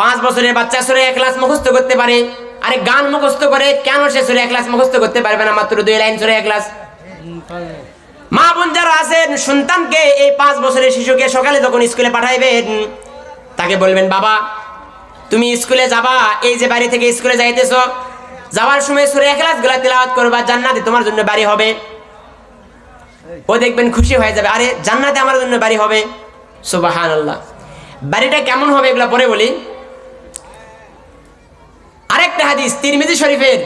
পাঁচ বছরের বাচ্চা সুরে এক ক্লাস মুখস্থ করতে পারে। আরে গান মুখস্থ করে, কেন সে সুরে এক ক্লাস মুখস্থ করতে পারবে না? মাত্র দুই লাইন সুরে এক ক্লাস। মা বোন যারা আছেন, সন্তানকে এই পাঁচ বছরের শিশুকে সকালে যখন স্কুলে পাঠাইবেন, তাকে বলবেন, বাবা, তুমি স্কুলে যাবা, এই যে বাড়ি থেকে স্কুলে যাইতেছ, যাওয়ার সময় সুরে এক ক্লাসগুলা তেলাওয়াত করবা, জান্নাতে তোমার জন্য বাড়ি হবে। ও দেখবেন খুশি হয়ে যাবে। আরে, জান্নাতে আমার জন্য বাড়ি হবে? সুবাহান আল্লাহ বাড়িটা কেমন হবে এগুলো পরে বলি। আরেকটা হাদিস, তিরমিজি শরীফের।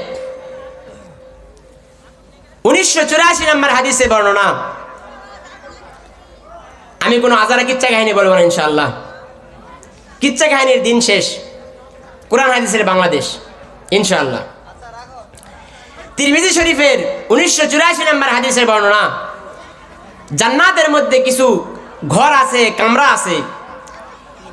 উনিশশো চুরাশি নম্বর হাদিসে বর্ণনা। আমি কোনো আজারা কিচ্ছা কাহিনী বলব না, ইনশাআল্লাহ। কিচ্ছা কাহিনীর দিন শেষ। কোরআন হাদিসের বাংলাদেশ, ইনশাআল্লাহ। তিরমিজি শরীফের উনিশশো চুরাশি নম্বর হাদিসের বর্ণনা। জান্নাতের মধ্যে কিছু ঘর আছে, কামরা আছে।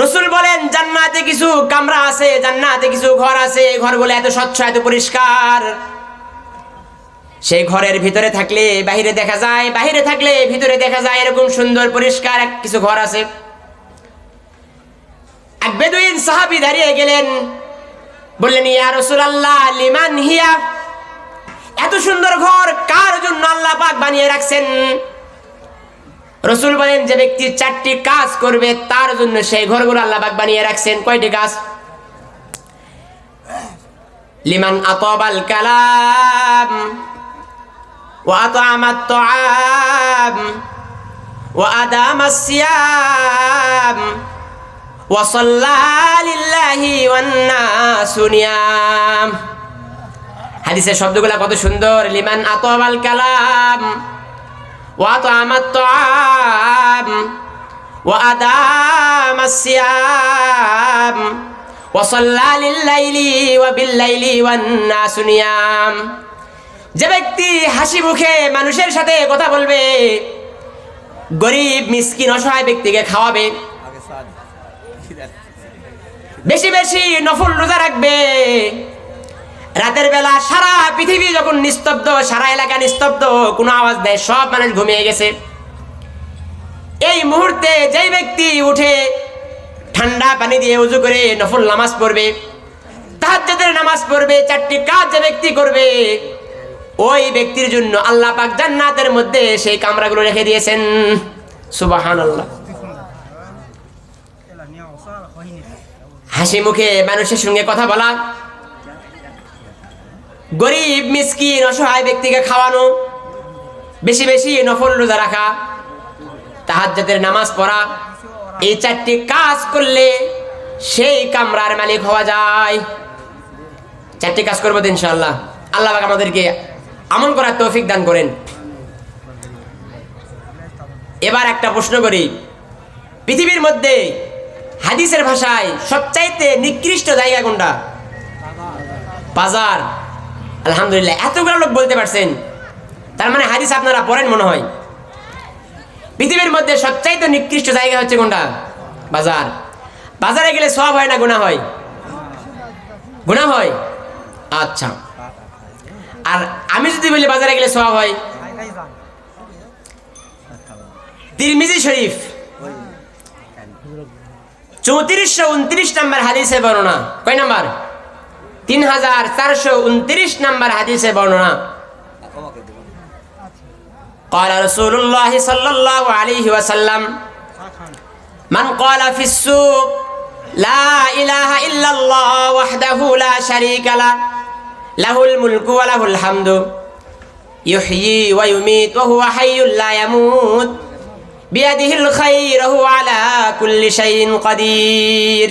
রসুল বলেন, জান্নাতে কিছু কামরা আছে, জান্নাতে কিছু ঘর আছে ঘরগুলো এত স্বচ্ছ, এত পরিষ্কার। সেই ঘরের ভিতরে থাকলে বাহিরে দেখা যায়, বাহিরে থাকলে ভিতরে দেখা যায় এরকম সুন্দর, পরিষ্কার এক কিছু ঘর আছে। এক বেদুইন সাহাবি দাঁড়িয়ে গেলেন, বললেন, ইয়া রসুল আল্লাহ লিমান হিয়া? এত সুন্দর ঘর কার জন্য আল্লাহ পাক বানিয়ে রাখছেন? রসুল বলেন যে ব্যক্তি চারটি কাজ করবে তার জন্য সেই ঘরগুলো আল্লাহ পাক বানিয়ে রাখছেন কয়টি কাজ লিমান আতবাল কালাম وأطعم الطعام وأدام الصيام وصلى لله والناس نيام হাদিসের শব্দগুলো কত সুন্দর লিমান আতবাল কালাম وأطعم الطعام وأدام الصيام وصلى لليل وبالليل والناس نيام যে ব্যক্তি হাসি মুখে মানুষের সাথে কথা বলবে গরিব মিসকিন অসহায় ব্যক্তিকে খাওয়াবে বেশি বেশি নফল রোজা রাখবে রাতের বেলা সারা পৃথিবী যখন নিস্তব্ধ, সারা এলাকা নিস্তব্ধ, কোনো আওয়াজ দেয় সব মানুষ ঘুমিয়ে গেছে। এই মুহূর্তে যেই ব্যক্তি উঠে ঠান্ডা পানি দিয়ে উজু করে নফল নামাজ পড়বে, তাহাজ্জুদের নামাজ পড়বে, চারটি কাজ যে ব্যক্তি করবে, ওই ব্যক্তির জন্য আল্লাহ পাক জান্নাতের মধ্যে সেই কামরাগুলো রেখে দিয়েছেন। সুবহানাল্লাহ। হাসি মুখে মানুষের সঙ্গে কথা বলা গরিব, মিসকিন, অসহায় ব্যক্তিকে খাওয়ানো, বেশি বেশি নফল রোজা রাখা, তাহাজ্জুদের নামাজ পড়া, এই চারটি কাজ করলে সেই কামরার মালিক হওয়া যায়। চারটি কাজ করব তো ইনশাআল্লাহ। আল্লাহ আমাদেরকে আমল করার তৌফিক দান করেন। এবার একটা প্রশ্ন করি। পৃথিবীর মধ্যে হাদিসের ভাষায় সবচাইতে নিকৃষ্ট জায়গা কোনটা? বাজার। আলহামদুলিল্লাহ, এতগুলো লোক বলতে পারছেন। তার মানে হাদিস আপনারা পড়েন মনে হয়। পৃথিবীর মধ্যে সবচাইতে নিকৃষ্ট জায়গা হচ্ছে কোনটা? বাজার। বাজারে গেলে সব হয় না গুণা হয়? গুণা হয়? আচ্ছা। আর আমি যদি বলি বাজারে গেলে সব হয়? তিরমিজি শরীফ। চৌত্রিশশো উনত্রিশ নম্বর হাদিসে বর্ণনা। কয় নাম্বার? তিন হাজার চারশো উনত্রিশ নম্বর হাদিসে বর্ণনা قال رسول الله صلى الله عليه وسلم من قال في السوق لا إله إلا الله وحده لا شريك له له الملك وله الحمد يحيي ويميت وهو حي لا يموت بيده الخير هو على كل شيء قدير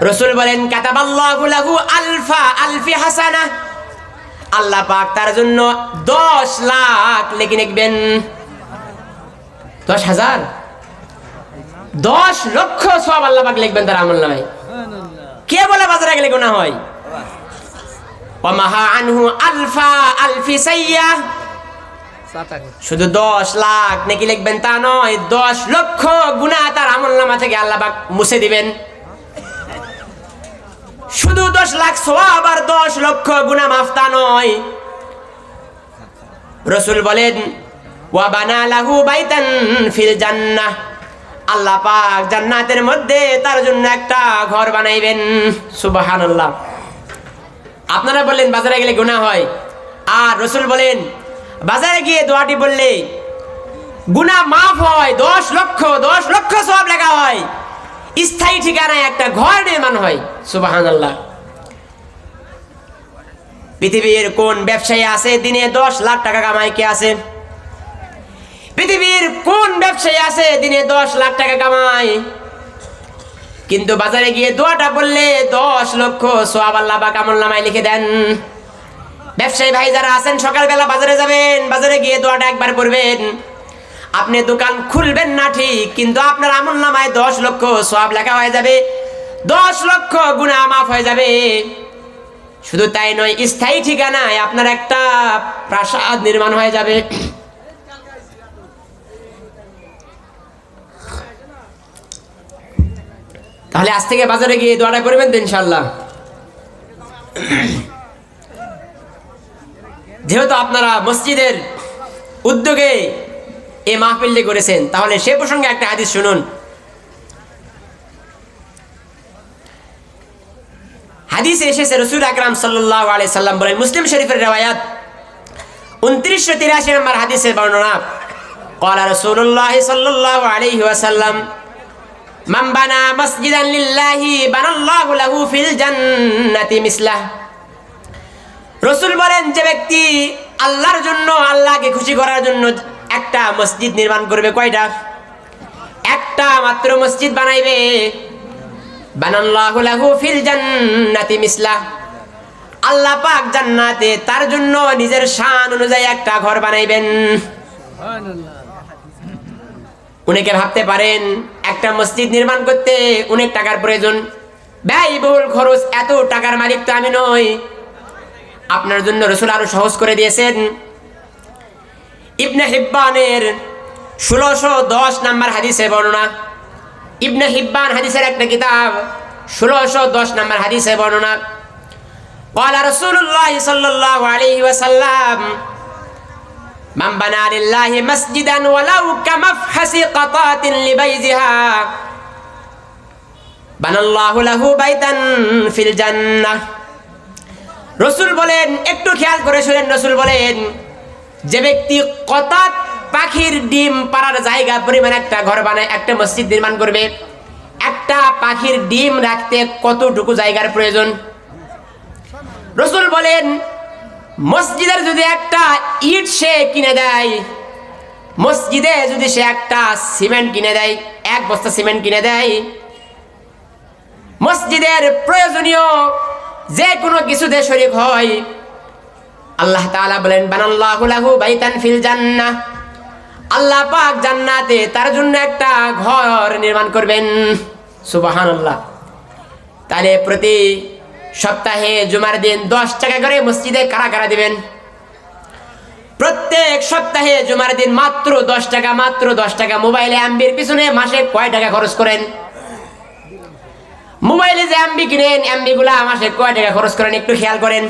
রসুল বলেন, কাতাবাল্লাহু লাহু আলফা আলফি হাসানা। আল্লাহ পাক তার জন্য দশ লাখ লেখি লিখবেন। দশ হাজার? দশ লক্ষ সব আল্লাহ পাক লিখবেন তার আমল নামে কে বলে বাজারে গেলে গোনা হয়? ওমাহা আনহু আলফা আলফি সাইয়া। শুধু দশ লাখ নাকি লিখবেন তা নয়, দশ লক্ষ গুণা তার আমল নামা থেকে আল্লাহ মুছে দিবেন। শুধু দশ লাখ সোয়াব আর দশ লক্ষ গুণা মাফতা নয়। রসুল বলেন, ওয়া বানা লাহু বাইতান আল্লাহ পাক মধ্যে তার জন্য একটা ঘর বানাইবেন। আপনারা বললেন, বাজারে গেলে গুনাহ হয়। আর রসুল বলেন, বাজারে গিয়ে দোয়াটি বললে, গুনাহ মাফ হয়, দশ লক্ষ দশ লক্ষ সব লেখা হয়। স্থায়ী ঠিকানায় একটা ঘর নির্মাণ হয়। সুবাহান আল্লাহ পৃথিবীর কোন ব্যবসায়ী আছে? দিনে দশ লাখ টাকা কামাই কে আছে? পৃথিবীর কোন ব্যবসায়ী আছে? দিনে দশ লাখ টাকা কামাই। কিন্তু বাজারে গিয়ে দোয়াটা বললে দশ লক্ষ সোয়াব আল্লাহ বা কামল নামায় লিখে দেন। ব্যবসায়ী ভাই যারা আছেন, সকালবেলা বাজারে যাবেন, বাজারে গিয়ে দোয়াটা একবার করবেন আপনি দোকান খুলবেন না ঠিক, কিন্তু আপনার আমল নামায় দশ লক্ষ সব লেখা হয়ে যাবে। দশ লক্ষ গুণা মাফ হয়ে যাবে। শুধু তাই নয়, স্থায়ী ঠিকানায় আপনার একটা প্রাসাদ নির্মাণ হয়ে যাবে। তাহলে আজ থেকে বাজারে গিয়ে দোয়াটা করবেন তো ইনশাল্লাহ যেহেতু আপনারা মসজিদের উদ্যোগে এই মাহফিলটি করেছেন, তাহলে সে প্রসঙ্গে একটা হাদিস শুনুন। হাদিসে এসেছে রসুল আকরাম সাল্লাহ আলি সাল্লাম বলেন মুসলিম শরীফের রেওয়ায়াত উনত্রিশশো তিরাশি নম্বর হাদিসের বর্ণনা قال رسول الله صلى الله عليه وسلم من بنى مسجدا لله بنى الله له في الجنة مثله রসুল বলেন যে ব্যক্তি আল্লাহর জন্য আল্লাহকে খুশি করার জন্য একটা মসজিদ নির্মাণ করবে কয়টা একটা মাত্র মসজিদ বানাইবে বানাল্লাহু লাহু ফিল জান্নাতি মিসলা। আল্লাহ পাক জান্নাতে তার জন্য নিজের শান অনুযায়ী একটা ঘর বানাইবেন। উনিকে ভাবতে পারেন, একটা মসজিদ নির্মাণ করতে অনেক টাকার প্রয়োজন? ব্যয়বহুল খরচ, এত টাকার মালিক তো আমি নই। আপনার জন্য রসুল আরও সহজ করে দিয়েছেন। ইবনে হিব্বানের ষোলোশো দশ নাম্বার হাদিসে বর্ণনা ইবনে হিব্বান হাদিসের একটা কিতাব ষোলোশো দশ নাম্বার হাদিসে বর্ণনা قال رسول الله صلى الله عليه وسلم من بنى لله مسجدا ولو كمفحص قطات لبيزها بنى الله له بيتا في الجنه রসুল বলেন একটু খেয়াল করে শুনেন রসুল বলেন যে ব্যক্তি কতাত পাখির ডিম পাড়ার জায়গা পরিমাণ একটা ঘর বানায়, একটা মসজিদ নির্মাণ করবে। একটা পাখির ডিম রাখতে কতটুকু জায়গার প্রয়োজন? রসুল বলেন, মসজিদের যদি একটা ইট সে কিনে দেয়, মসজিদে যদি সে একটা সিমেন্ট কিনে দেয়, এক বস্তা সিমেন্ট কিনে দেয়, মসজিদের প্রয়োজনীয় যে কোনো কিছুতে শরীক হয়। আল্লাহ তাআলা বলেন, বানাল্লাহু লাহু বাইতান ফিল জান্নাহ। আল্লাহ পাক জান্নাতে তার জন্য একটা ঘর নির্মাণ করবেন। সুবহানাল্লাহ। তাহলে প্রতি সপ্তাহে জুমার দিন দশ টাকা করে মসজিদে কারা কারা দিবেন। প্রত্যেক সপ্তাহে জুমার দিন মাত্র দশ টাকা, মাত্র দশ টাকা মোবাইলে এমবির পিছনে মাসে কয় টাকা খরচ করেন? মোবাইলে যে এমবি কিনেন এমবি গুলা মাসে কয় টাকা খরচ করেন একটু খেয়াল করেন।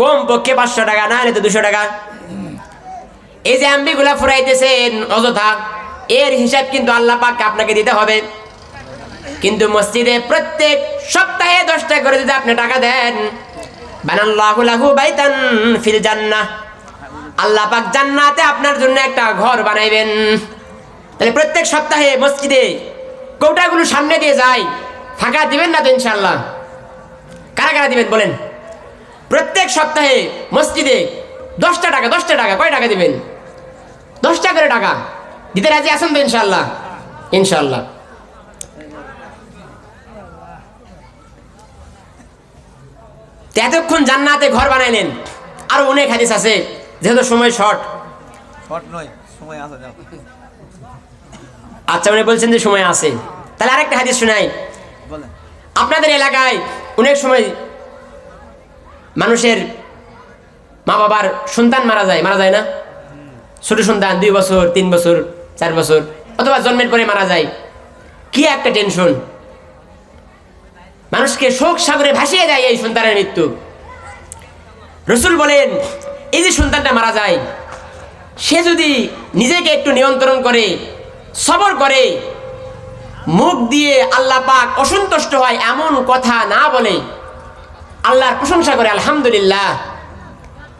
কম পক্ষে পাঁচশো টাকা না হলে তো দুশো টাকা। এই যে এমবি গুলা ফুরাইতেছেন, অযথা। এর হিসাব কিন্তু আল্লাহ পাক আপনাকে দিতে হবে। কিন্তু মসজিদে প্রত্যেক সপ্তাহে দশ টাকা করে যদি আপনি টাকা দেন, বানাল্লাহু লাহু বাইতান ফিল জান্নাহ। আল্লাহ পাক জান্নাতে আপনার জন্য একটা ঘর বানাইবেন। তাহলে প্রত্যেক সপ্তাহে মসজিদে কৌটাগুলো সামনে দিয়ে যায়, ফাঁকা দিবেন না তো ইনশাল্লাহ কারা কারা দিবেন বলেন? প্রত্যেক সপ্তাহে মসজিদে দশটা টাকা দশটা টাকা, কয় টাকা দিবেন? দশটা করে টাকা। দিতে রাজি আছেন তো ইনশাল্লাহ ইনশাল্লাহ এতক্ষণ জান্নাতে ঘর বানাইলেন। আরও অনেক হাদিস আছে যেহেতু সময় শর্ট শর্ট নয় সময় আসা আচ্ছা উনি বলছেন যে সময় আছে। তাহলে আরেকটা হাদিস শোনাই। আপনাদের এলাকায় অনেক সময় মানুষের মা বাবার সন্তান মারা যায় মারা যায় না? ছোট সন্তান, দুই বছর, তিন বছর, চার বছর, অথবা জন্মের পরে মারা যায়, কি একটা টেনশন মানুষকে শোক সাগরে ভাসিয়ে দেয় এই সন্তানের মৃত্যু। রসুল বলেন, এই যে সন্তানটা মারা যায়, সে যদি নিজেকে একটু নিয়ন্ত্রণ করে, সবর করে, মুখ দিয়ে আল্লাহ পাক অসন্তুষ্ট হয় এমন কথা না বলে, আল্লাহর প্রশংসা করে, আলহামদুলিল্লাহ,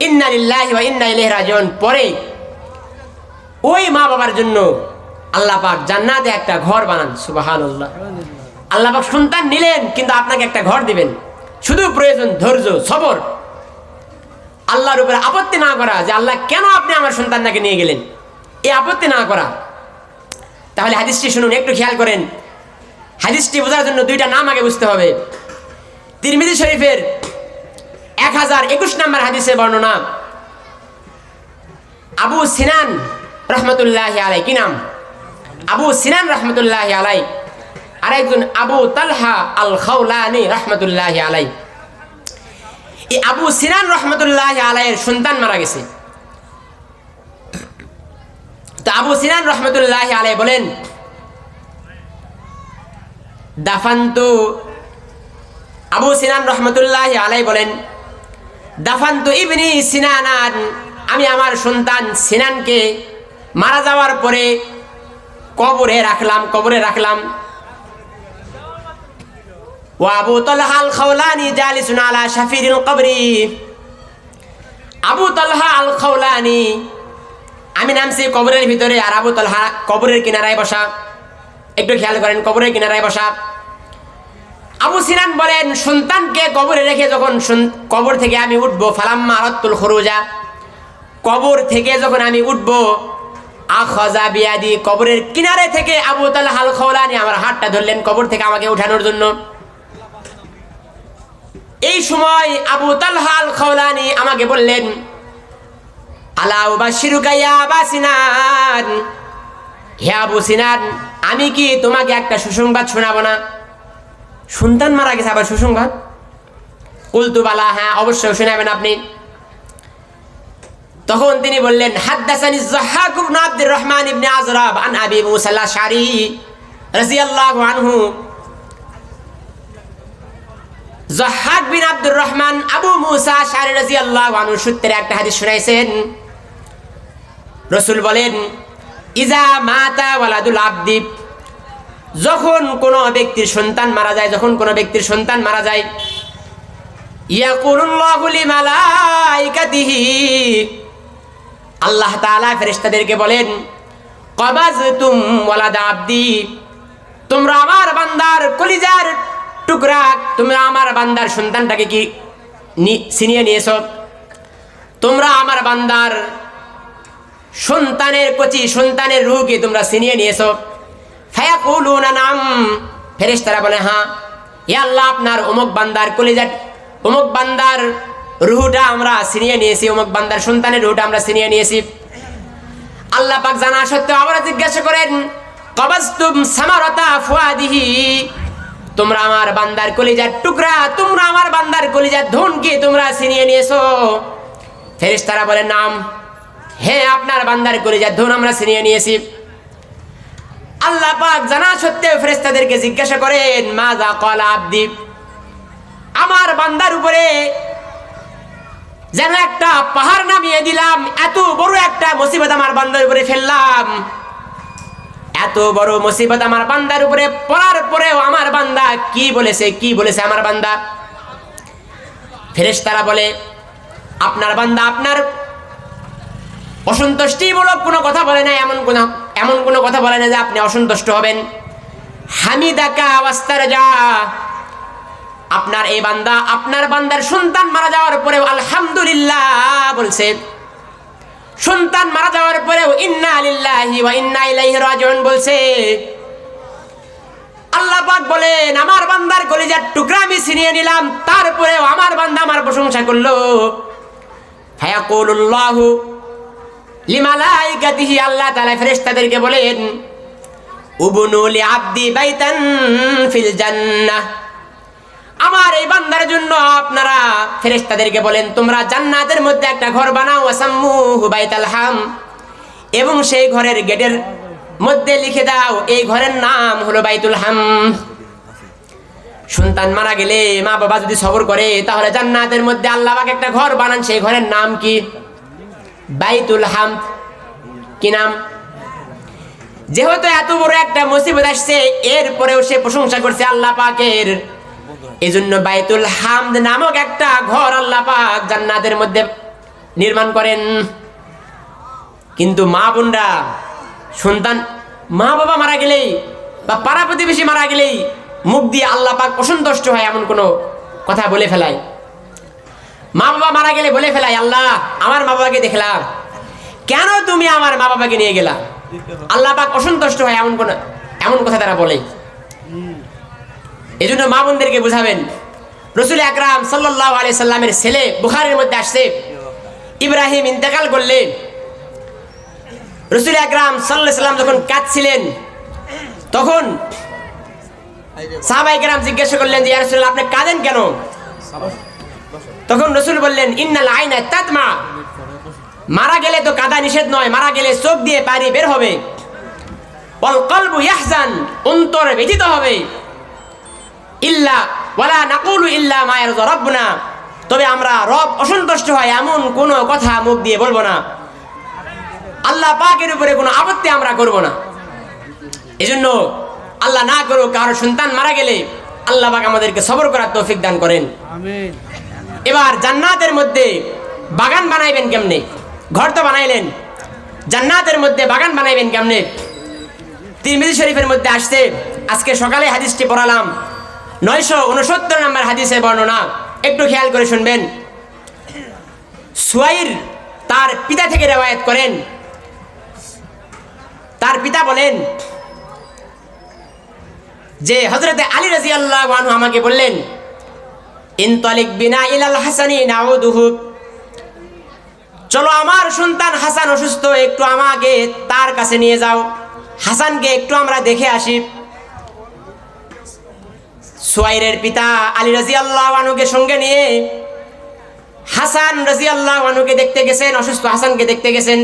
ইন্না ইন্না ইলাইহি রাজিউন, পরে ওই মা বাবার জন্য আল্লাহ পাক জান্নাতে একটা ঘর বানান, সুবহানাল্লাহ। আল্লাহ পাক সন্তান নিলেন, কিন্তু আপনাকে একটা ঘর দিবেন। শুধু প্রয়োজন ধৈর্য, সবর। আল্লাহর উপরে আপত্তি না করা যে আল্লাহ কেন আপনি আমার সন্তানটাকে নিয়ে গেলেন? এই আপত্তি না করা। তাহলে হাদিসটি শুনুন, একটু খেয়াল করেন। হাদিসটি বোঝার জন্য দুইটা নাম আগে বুঝতে হবে। তিরমিজি শরীফের এক হাজার একুশ নম্বর হাদিসের বর্ণনা। আবু সিনান রহমতুল্লাহ আলাই কি নাম? আবু সিনান রহমতুল্লাহ আলাই আর একজন আবু তালহা আল খাউলানি রহমতুল্লাহ আলাই এই আবু সিনান রহমতুল্লাহ আলাইয়ের সন্তান মারা গেছে। তো আবু সিনান রহমতুল্লাহ আলাই বলেন, দাফান্তু। আবু সিনান রহমতুল্লাহ আলাই বলেন, দাফান্তু ইবনি সিনানান, আমি আমার সন্তান সিনানকে মারা যাওয়ার পরে কবরে রাখলাম কবরে রাখলাম। আবু তলহা আল খাওলানি জালিসুন আলা শাফিরিল কবরি। আবু তলহা আল খাওলানি আমি নামছি কবরের ভিতরে আর আবু তলহা কবরের কিনারায় বসা। একটু খেয়াল করেন, কবরের কিনারায় বসা। আবু সিনান বলেন, সন্তানকে কবরে রেখে যখন কবর থেকে আমি উঠবো, ফালাম্মা আরত্তুল খরুজা। কবর থেকে যখন আমি উঠবো আখজা বিয়াদি কবরের কিনারে থেকে আবু তাল হাল খৌলানি আমার হাতটা ধরলেন কবর থেকে আমাকে উঠানোর জন্য। এই সময় আবু তালহা আল খৌলানি আমাকে বললেন আলাউ শিরুকাইয়া বা সিনান। হে আবু সিনান, আমি কি তোমাকে একটা সুসংবাদ শোনাবো না? সন্তান মারা গেছে, আবার সুসংবাদ? কুলতু, বালা হ্যাঁ অবশ্যই, শোনাবেন আপনি। তখন তিনি বললেন, হাদ্দাসানি জাহাক ইবনে আব্দুর রহমান ইবনে আজরাব আন আবি মুসা আল-আশআরি রাদিয়াল্লাহু আনহু। জাহাক বিন আব্দুর রহমান আবু মুসা আশআরি রাদিয়াল্লাহু আনহু সূত্রে একটা হাদিস শুনাইছেন। রসুল বলেন ইজা মাতা ওয়ালাদুল আব্দি। যখন কোনো ব্যক্তির সন্তান মারা যায়, যখন কোনো ব্যক্তির সন্তান মারা যায়, ইয়াকুলুল্লাহু লিমালাইকাতিহি। আল্লাহ তাআলা ফেরেশতাদেরকে বলেন, কবাজতুম ওয়ালাদ আব্দি, তোমরা আমার বান্দার কলিজার টুকরা তোমরা আমার বান্দার সন্তানটাকে কি ছিনিয়ে নিয়েছো? তোমরা আমার বান্দার সন্তানের কচি, সন্তানের রুহকে তোমরা ছিনিয়ে নিয়েছো। ফায়াকুলুনা, নাম ফেরেশতারা বলে হ্যাঁ হে আল্লাহ, আপনার অমুক বান্দার কলিজার, অমুক বান্দার রুহুটা আমরা ছিনিয়ে নিয়েছি, অমুক বান্দার সন্তানের রুহুটা আমরা ছিনিয়ে নিয়েছি। আল্লাহ পাক জানা সত্ত্বেও আবার জিজ্ঞাসা করেন কবাস্তুম সামারতা ফুয়াদিহি? তোমরা আমার বান্দার কলিজার টুকরা, তোমরা আমার বান্দার কলিজার ধনকে তোমরা ছিনিয়ে নিয়েছো? ফেরেশতারা বলে নাম হ্যাঁ আপনার বান্দার কলিজার ধন আমরা ছিনিয়ে নিয়েছি। আল্লাহ পাক জানা সত্ত্বেও ফেরেশতাদেরকে জিজ্ঞাসা করেন মাজা কলা আব্দি? আমার বান্দার উপরে যেন একটা পাহাড় নামিয়ে দিলাম, এত বড় একটা মুসিবত আমার বান্দার উপরে ফেললাম। এত বড় মুসিবত আমার বান্দার উপরে পড়ার পরেও আমার বান্দা কি বলেছে কি বলেছে আমার বান্দা? ফেরেশতারা বলে, আপনার বান্দা আপনার অসন্তুষ্টিমূলক কোনো কথা বলে না এমন কোনো এমন কোনো কথা বলে না যে আপনি অসন্তুষ্ট হবেন। হামিদাকা ওয়াস্তার যা আপনার এই বান্দা, আপনার বান্দার সন্তান মারা যাওয়ার পরেও আলহামদুলিল্লাহ বলছে। সন্তান মারা যাওয়ার পরেও ইন্না লিল্লাহি ওয়া ইন্না ইলাইহি রাজিউন বলছে, আল্লাহ পাক বলেন, আমার বান্দার কলিজার টুকরা আমি ছিনিয়ে নিলাম, তারপরেও আমার বান্দা আমার প্রশংসা করল। ফায়াকুলুল্লাহু লিমালাইকাতিহি, আল্লাহ তাআলা ফেরেশতাদেরকে বলেন, উবনু লি আব্দি বাইতান ফিল জান্নাহ। আমার এই বান্দার জন্য আপনারা ফেরেশতাদেরকে বলেন, তোমরা জান্নাতের মধ্যে একটা ঘর বানাও ওয়াসাম্মুহু বাইতাল হাম। এবং সেই ঘরের গেটের মধ্যে লিখে দাও, এই ঘরের নাম হলো বাইতুল হাম। সন্তান মারা গেলে মা বাবা যদি সবর করে, তাহলে জান্নাতের মধ্যে আল্লাহ পাক একটা ঘর বানান, সেই ঘরের নাম কি? বাইতুল হাম। কি নাম? যেহেতু এত বড় একটা মুসিবত আসছে, এরপরেও সে প্রশংসা করছে আল্লাহ পাকের এই জন্য বাইতুল হামদ নামক একটা ঘর আল্লাহ পাক জান্নাতের মধ্যে নির্মাণ করেন। কিন্তু মা বোনরা, সন্তান, মা বাবা মারা গেলেই বা পাড়া প্রতিবেশী মারা গেলেই মুখ দিয়ে আল্লাহ পাক অসন্তুষ্ট হয় এমন কোনো কথা বলে ফেলায়। মা বাবা মারা গেলে বলে ফেলায়, আল্লাহ, আমার মা বাবাকে দেখলাম। কেন তুমি আমার মা বাবাকে নিয়ে গেলা? আল্লাহ পাক অসন্তুষ্ট হয় এমন কোন, এমন কথা তারা বলে। এই জন্য মা বোনদেরকে বুঝাবেন। রসুল আকরাম সাল্লাহ আলি সাল্লামের ছেলে বুখারের মধ্যে আসছে। ইব্রাহিম ইন্তেকাল করলে রসুল আকরাম সাল্লাহ সাল্লাম যখন কাঁদছিলেন, তখন সাহাবাই কেরাম জিজ্ঞাসা করলেন যে রসুল আপনি কাঁদেন কেন? তখন রসুল বললেন, ইন্নাল আইনা তাতমা। মারা গেলে তো কাদা নিষেধ নয়, মারা গেলে চোখ দিয়ে পানি বের হবে। অন্তর ব্যথিত হবে। ইল্লা ওয়ালা নাকুলু ইল্লা মায়ের রব্বনা। তবে আমরা রব অসন্তুষ্ট হয় এমন কোনো কথা মুখ দিয়ে বলব না। আল্লাহ পাকের উপরে কোনো আপত্তি আমরা করব না। এজন্য আল্লাহ না করুক কারও সন্তান মারা গেলে আল্লাহ পাক আমাদেরকে সবর করার তৌফিক দান করেন। এবার জান্নাতের মধ্যে বাগান বানাইবেন কেমনে? ঘর তো বানাইলেন। জান্নাতের মধ্যে বাগান বানাইবেন কেমনে? তিরমিজি শরীফের মধ্যে আসছে আজকে সকালে হাদিসটি পড়ালাম। নয়শো উনসত্তর নম্বর হাদিসের বর্ণনা। একটু খেয়াল করে শুনবেন। সুয়াইর তার পিতা থেকে রেওয়ায়ত করেন। তার পিতা বলেন, যে হজরতে আলী রাজি আল্লাহ আমাকে বললেন, ইনতলিক বিনা ইলাল হাসানি নাউদুহু। চলো আমার সন্তান হাসান অসুস্থ, একটু আমাকে তার কাছে নিয়ে যাও। হাসানকে একটু আমরা দেখে আসি। সোয়াইরের পিতা আলী রাজি আল্লাহ আনুকে সঙ্গে নিয়ে হাসান রাজি আল্লাহ আনুকে দেখতে গেছেন, অসুস্থ হাসানকে দেখতে গেছেন।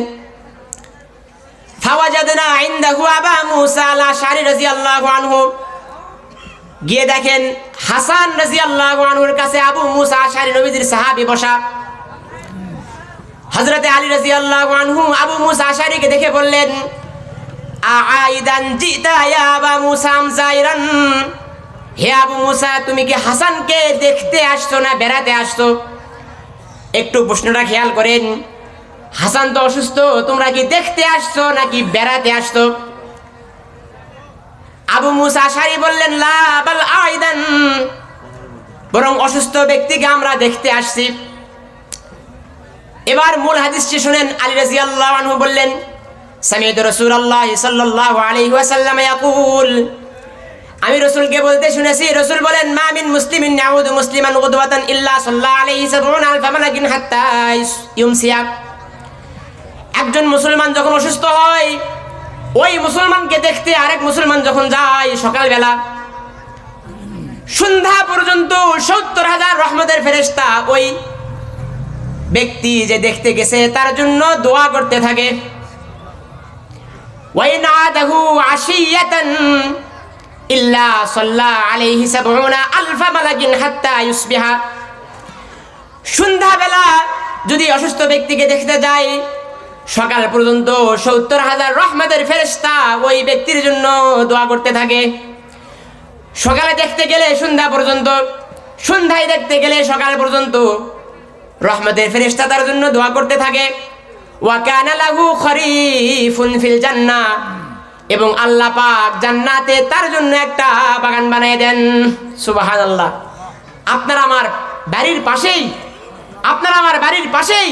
গিয়ে দেখেন হাসান রাজি আল্লাহ আনহুর কাছে আবু মুসা আশারি নবীজির সাহাবি বসা। হজরতে আলী রাজি আল্লাহ আবু মুসা আশারিকে দেখে বললেন আইদান জিতা আবা মুসা আমজাইরান হে আবু মুসা, তুমি কি হাসানকে দেখতে আসছো না বেড়াতে আসছো? একটু প্রশ্নটা খেয়াল করেন। হাসান তো অসুস্থ, তোমরা কি দেখতে আসছো নাকি বেড়াতে আসছো? আবু মুসা আশারি বললেন আইদান। বরং অসুস্থ ব্যক্তিকে আমরা দেখতে আসছি। এবার মূল হাদিসটি শুনেন, আলী রাদিয়াল্লাহু আনহু বললেন, সামিয়তু রাসূলুল্লাহ সাল্লাল্লাহু আলাইহি ওয়াসাল্লাম ইয়াকুল আমি রসুলকে বলতে শুনেছি, রসুল বলেন, মা মিন মুসলিমিন নাউদু মুসলিমান গুদওয়াতান ইল্লা সাল্লাল্লাহু আলাইহি সাবউন আলফা মালাকিন হাত্তা ইউমসিয়া। একজন মুসলমান যখন অসুস্থ হয়, ওই মুসলমানকে দেখতে আরেক মুসলমান যখন যায় সকালবেলা, সন্ধ্যা পর্যন্ত সত্তর হাজার রহমতের ফেরেস্তা ওই ব্যক্তি যে দেখতে গেছে, তার জন্য দোয়া করতে থাকে। ওয়াইনাদাহু আশিয়াতান ইল্লা সাল্লা আলাইহি সাবউনা আলফা মালাকিন হাত্তা ইউসবিহা। সন্ধ্যাবেলা যদি অসুস্থ ব্যক্তিকে দেখতে যায় সকাল পর্যন্ত সত্তর হাজার রহমতের ফেরেস্তা ওই ব্যক্তির জন্য দোয়া করতে থাকে। সকালে দেখতে গেলে সন্ধ্যা পর্যন্ত, সন্ধ্যায় দেখতে গেলে সকাল পর্যন্ত রহমতের ফেরেস্তা তার জন্য দোয়া করতে থাকে। ওয়াকানা লাহু খরিফুন ফিল জান্নাহ। এবং আল্লাহ পাক জান্নাতে তার জন্য একটা বাগান বানিয়ে দেন। সুবহানাল্লাহ। আপনার আমার বাড়ির পাশেই, আপনার আমার বাড়ির পাশেই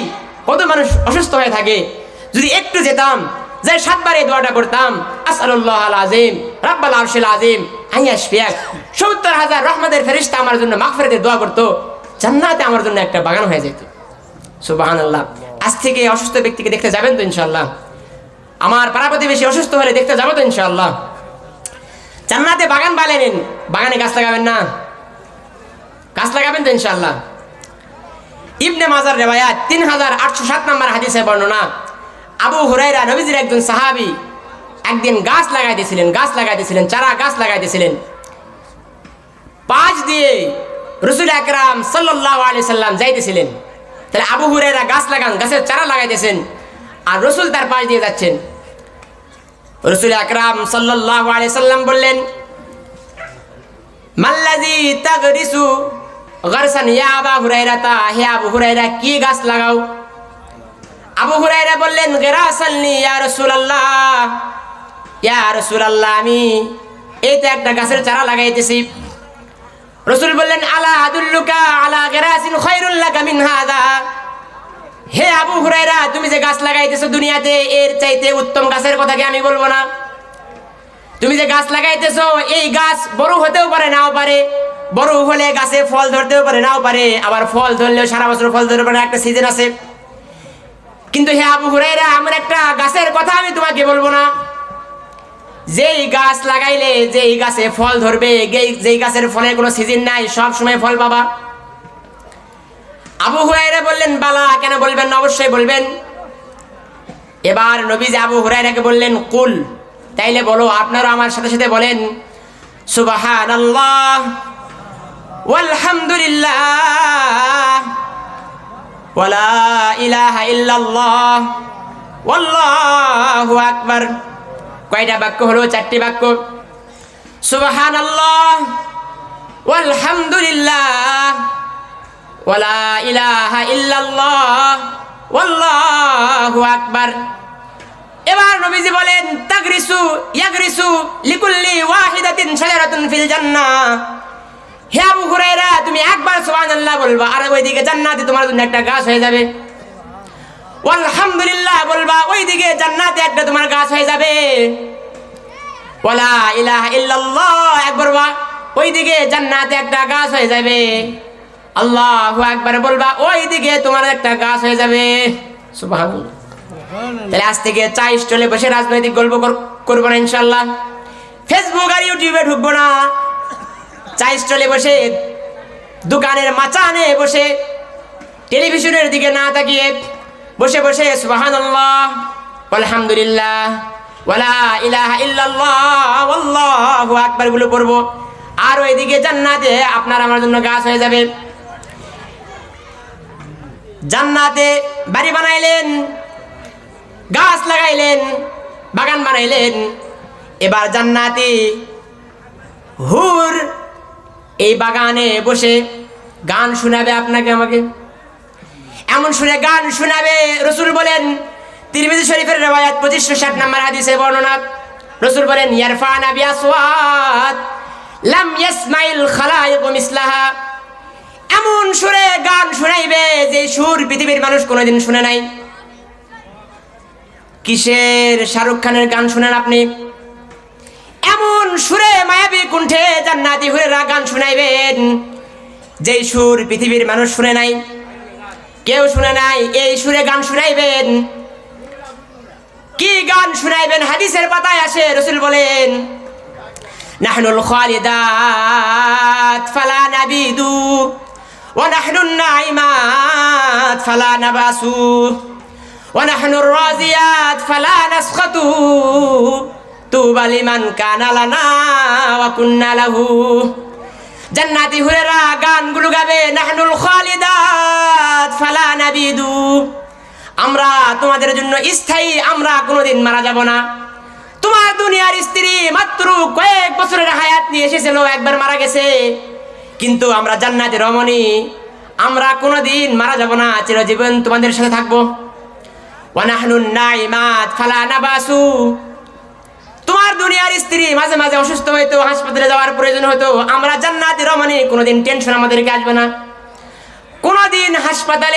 কত মানুষ অসুস্থ হয়ে থাকে। যদি একটু যেতাম, যে সাতবার এই দোয়াটা করতাম আসালুল্লাহ আল আজিম রাব্বাল আরশিল আজিম আইয়া শিয়াক সত্তর হাজার রহমতের ফেরিস্তা আমার জন্য মাগফিরাতের দোয়া করতো, জান্নাতে আমার জন্য একটা বাগান হয়ে যেত। সুবাহান আল্লাহ আজ থেকে অসুস্থ ব্যক্তিকে দেখতে যাবেন তো ইনশাল্লাহ আমার পাড়া প্রতিবেশী অসুস্থ হলে দেখতে যাব তো ইনশাল্লাহ জান্নাতে বাগান বালে নিন। বাগানে গাছ লাগাবেন না। গাছ লাগাবেন তো ইনশাল্লাহ ইবনে মাজার রেবায়াত তিন হাজার আটশো সাত নম্বর হাদিসে বর্ণনা, আবু হুরাইরা নবীজির একজন সাহাবি একদিন গাছ লাগাই দিয়েছিলেন, গাছ লাগাই দিয়েছিলেন, চারা গাছ লাগাই দিয়েছিলেন। পাঁচ দিয়ে রসুল আকরাম সাল্লাহ আলি সাল্লাম যাইতেছিলেন তাহলে আবু হুরাইরা গাছ লাগান, গাছের চারা লাগাইতেছেন আর রসুল তার পাশ দিয়ে যাচ্ছেন। রসুল আকরাম সাল্লাহ সাল্লাম বললেন, মাল্লাজি তাগরিসু গরসান, ইয়া আবা হুরাইরা তা হে আবু হুরাইরা কি গাছ লাগাও? আবু হুরাইরা বললেন গেরাসাল্লি ইয়া রাসূলুল্লাহ ইয়া রাসূলুল্লাহ, আমি এই তো একটা গাছের চারা লাগাইতেছি। রসুল বললেন, আলা আদুল্লুকা আলা গেরাসিন খায়রুল লাকা মিন হাদা? হে আবু হুরাইরা তুমি যে গাছ লাগাইতেছো দুনিয়াতে, এর চাইতে উত্তম গাছের কথা কি আমি বলব না? তুমি যে গাছ লাগাইতেছো, এই গাছ বড় হতেও পারে, নাও পারে। বড় হলে গাছে ফল ধরতেও পারে, নাও পারে। আবার ফল ধরলেও সারা বছর ফল ধরতে পারে একটা সিজন আছে। কিন্তু হে আবু হুরাইরা আমার একটা গাছের কথা আমি তোমাকে বলব না। যেই গাছ লাগাইলে, যেই গাছে ফল ধরবে, যেই- গাছের ফলের কোনো সিজন নাই, সব সময় ফল পাবা। আবু হুরাইরা বললেন, বালা, কেন বলবেন অবশ্যই বলবেন। এবার নবীজি আবু হুরাইরাকে বললেন, কুল, তাইলে বলো, আপনারা আমার সাথে সাথে বলেন সুবাহান আল্লাহ ওয়ালহামদুলিল্লাহ ওয়ালা ইলাহা ইল্লাল্লাহ, ওয়াল্লাহু আকবার। কয়টা বাক্য হলো? চারটি বাক্য। সুবাহান আল্লাহ ওয়ালহামদুলিল্লাহ ওয়ালা ইলাহা ইল্লাল্লাহ, ওয়াল্লাহু আকবার। এবার নবীজি বলেন, তাগরিসু ইয়াগরিসু লিকুল্লি ওয়াহিদাতিন শাজারাতুন ফিল জান্নাহ। হে আবু হুরায়রা, তুমি একবার সুবহানাল্লাহ বলবা, আর ওইদিকে জান্নাতে তোমার জন্য একটা গাছ হয়ে যাবে। আলহামদুলিল্লাহ বলবা, ওইদিকে জান্নাতে একটা তোমার গাছ হয়ে যাবে। ওয়ালা ইলাহা ইল্লাল্লাহ, একবার ওইদিকে জান্নাতে একটা গাছ হয়ে যাবে। আল্লাহু আকবার বলবা ওইদিকে তোমার একটা গাছ হয়ে যাবে। তাহলে আজ থেকে চা স্টলে বসে রাজনৈতিক গল্প কর- করব না ইনশাল্লাহ ফেসবুক আর ইউটিউবে ঢুকবো না। চা স্টলে বসে দোকানের মাচানে বসে টেলিভিশনের দিকে না তাকিয়ে বসে বসে সুবহানাল্লাহ আলহামদুলিল্লাহ ওয়ালা ইলাহা ইল্লাল্লাহ আল্লাহু আকবারগুলো পড়ব। আর ওইদিকে জান্নাতে আপনার আমার জন্য গাছ হয়ে যাবে। জান্নাতে বাড়ি বানাইলেন, গাছ লাগাইলেন, বাগান বানাইলেন। এবার জান্নাতি হুর এই বাগানে বসে গান শোনাবে আপনাকে আমাকে। এমন শুনে গান শোনাবে রসুল বলেন, তিরমিজি শরীফের রেওয়ায়াত পঁচিশশো ষাট নম্বর হাদিসে বর্ণনা। রসুল বলেন, ইয়ারফান আবি আসওয়াত লাম ইয়াসমাইল খালাইক মিসলাহা। এমন সুরে গান শোনাইবে যে সুর পৃথিবীর মানুষ কোনোদিন শুনে নাই। কিসের শাহরুখ খানের গান শুনেন আপনি? এমন সুরে মায়াবী কুণ্ঠে জান্নাতি হুরেরা গান শুনাইবেন, যেই সুর পৃথিবীর মানুষ শুনে নাই। কেউ শুনে নাই, এই সুরে গান শুনাইবেন। কি গান শুনাইবেন? হাদিসের পাতায় আসে রসুল বলেন, নাহনুল খালিদাত ফালা নাবিদু ونحن الناعمات فلا نباس ونحن الرازيات فلا نسخط طوبى لمن كان لنا وكنا له জান্নাতি হুরেরা গানগুলো গাবে নাহনুল খালিদাত ফালা নাবিদু আমরা তোমাদের জন্য স্থায়ী আমরা কোনোদিন মারা যাব না তোমার দুনিয়ার স্ত্রী মাত্র কয়েক বছরের হায়াত নিয়ে এসেছিল একবার মারা গেছে কিন্তু আমরা জান্নাতে রমণী। আমরা কোনোদিন মারা যাব না, চিরজীবন তোমাদের সাথে থাকব। তোমার দুনিয়ার স্ত্রী মাঝে মাঝে অসুস্থ হইতো হাসপাতালে যাওয়ার প্রয়োজন হতো আমরা জান্নাতি রমণী, কোনোদিন টেনশন আমাদেরকে আসবে না। কোনোদিন হাসপাতালে